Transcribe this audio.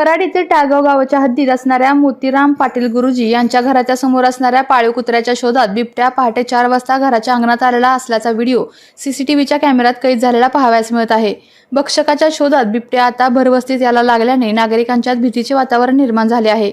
कराड येथील टाळगाव गावाच्या हद्दीत असणाऱ्या मोतीराम पाटील गुरुजी यांच्या घराच्या समोर असणाऱ्या पाळीव कुत्र्याच्या शोधात बिबट्या पहाटे चार वाजता घराच्या अंगणात आलेला असल्याचा व्हिडिओ सीसीटीव्हीच्या कॅमेऱ्यात कैद झालेला पाहावयास मिळत आहे. भक्षकाच्या शोधात बिबट्या आता भरवस्तीत यायला लागल्याने नागरिकांच्यात भीतीचे वातावरण निर्माण झाले आहे.